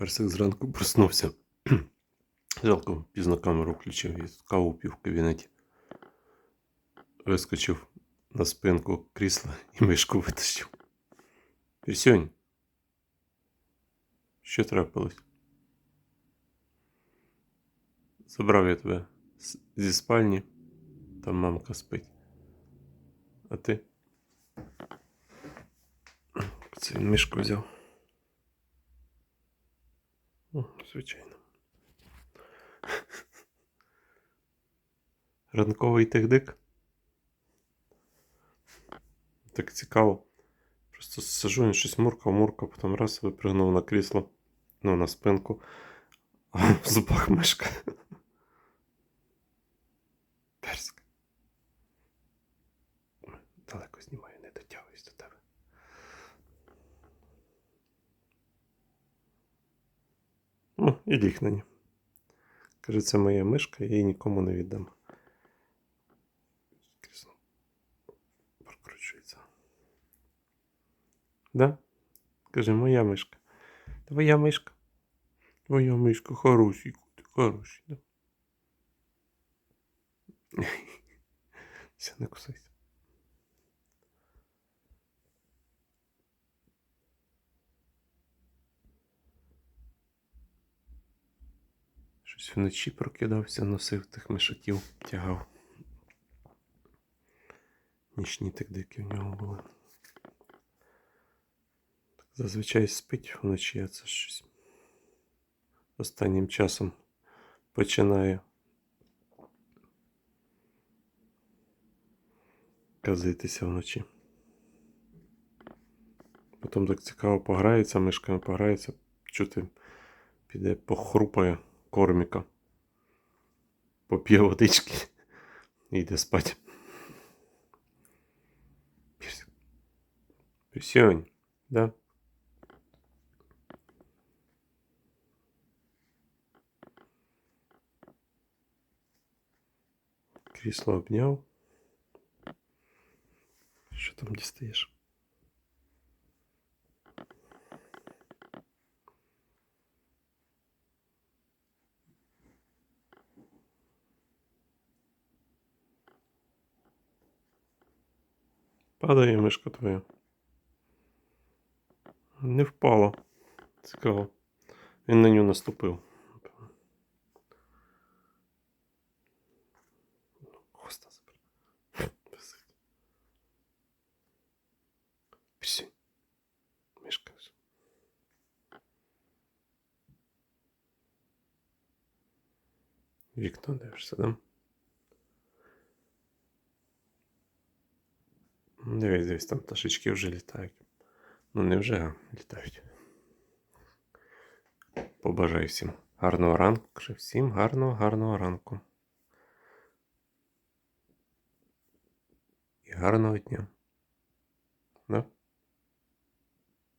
Персик зранку проснувся. Жалко, пізно камеру включив і каву пів в кабінеті. Вискочив на спинку крісла і мишку витащив. Пірсюнь. Що трапилось? Забрав я тебе зі спальні, там мамка спить. А ти? Це він мишку взяв. Звичайно. Ранковий тих-дик. Так цікаво. Просто сижу, він щось муркав, муркав, потім раз випригнув на крісло, ну, на спинку, а в зубах мишка. Персик. Далеко знімаю, не дотягуюсь до тебе. О, і ній. Каже, це моя мишка, я її нікому не віддам. Прокручується. Да? Каже, моя мишка. Твоя мишка. Твоя мишка, хороший, ти хороший. Да? Все, не кусайся. Щось вночі прокидався, носив тих мишаків, тягав. Нічні так дикі в нього були. Зазвичай спить вночі, а це щось останнім часом починає казитися вночі. Потім так цікаво пограється, мишками пограється, чути, піде похрупає корміка, поп'є водички і йде спати. Пірсик. Пірсьонь, да? Крісло обняв. Що там дістаєш? Падає мишка твоя. Не впала. Цікаво. Він на нього наступив. Хвоста забрав. Писать. Мишка. Вікно дивишся, да? Дивись, дивись, там пташечки вже літають. Ну, не вже, літають. Побажаю всім гарного ранку. Всім гарного, гарного ранку. І гарного дня. Да?